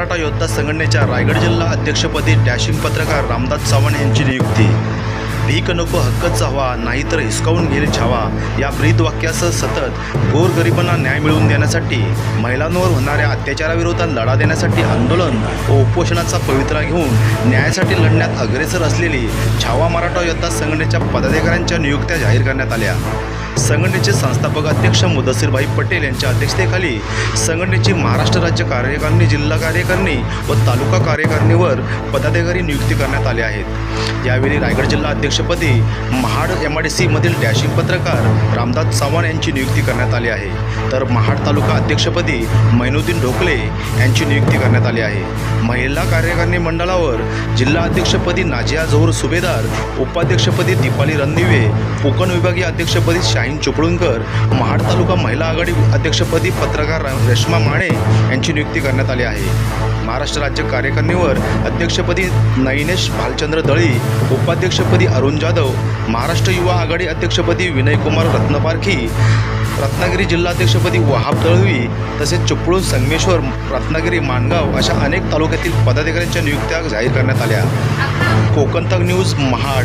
मराठा योद्धा संघटनेच्या रायगड जिल्हा अध्यक्षपदी डॅशिंग पत्रकार रामदास चव्हाण यांची नियुक्ती. भीक नको हक्कच हवा नाहीतर हिसकावून घेईल छावा. या ब्रीद वाक्यासह सतत गोरगरिबांना न्याय मिळवून देण्यासाठी महिलांवर होणाऱ्या अत्याचाराविरोधात लढा देण्यासाठी आंदोलन व उपोषणाचा पवित्रा घेऊन न्यायासाठी लढण्यात अग्रेसर असलेली छावा मराठा योद्धा संघटनेच्या पदाधिकाऱ्यांच्या नियुक्त्या जाहीर करण्यात आल्या. संघटनेचे संस्थापक अध्यक्ष मुदसीरभाई पटेल यांच्या अध्यक्षतेखाली संघटनेची महाराष्ट्र राज्य कार्यकारिणी जिल्हा कार्यकारिणी व तालुका कार्यकारिणीवर पदाधिकारी नियुक्ती करण्यात आले आहेत. यावेळी रायगड जिल्हा अध्यक्षपदी महाड एम आय डी सीमधील डॅशिंग पत्रकार रामदास चव्हाण यांची नियुक्ती करण्यात आली आहे. तर महाड तालुका अध्यक्षपदी मैनुद्दीन ढोकले यांची नियुक्ती करण्यात आली आहे. महिला कार्यकारिणी मंडळावर जिल्हा अध्यक्षपदी नाजिया झोर सुभेदार उपाध्यक्षपदी दीपाली रणदिवे कोकण विभागीय अध्यक्षपदी शाहीन चोपळूणकर महाड तालुका महिला आघाडी अध्यक्षपदी पत्रकार रेश्मा माणे यांची नियुक्ती करण्यात आली आहे. महाराष्ट्र राज्य कार्यकारिणीवर अध्यक्षपदी नैनेश भालचंद्र दळी उपाध्यक्षपदी अरुण जाधव महाराष्ट्र युवा आघाडी अध्यक्षपदी विनयकुमार रत्नपारखी रत्नागिरी जिल्हाध्यक्षपदी वहाब दळवी तसेच चिपळूण संगमेश्वर रत्नागिरी माणगाव अशा अनेक तालुक्यातील पदाधिकाऱ्यांच्या नियुक्त्या जाहीर करण्यात आल्या. कोकणतक न्यूज महाड.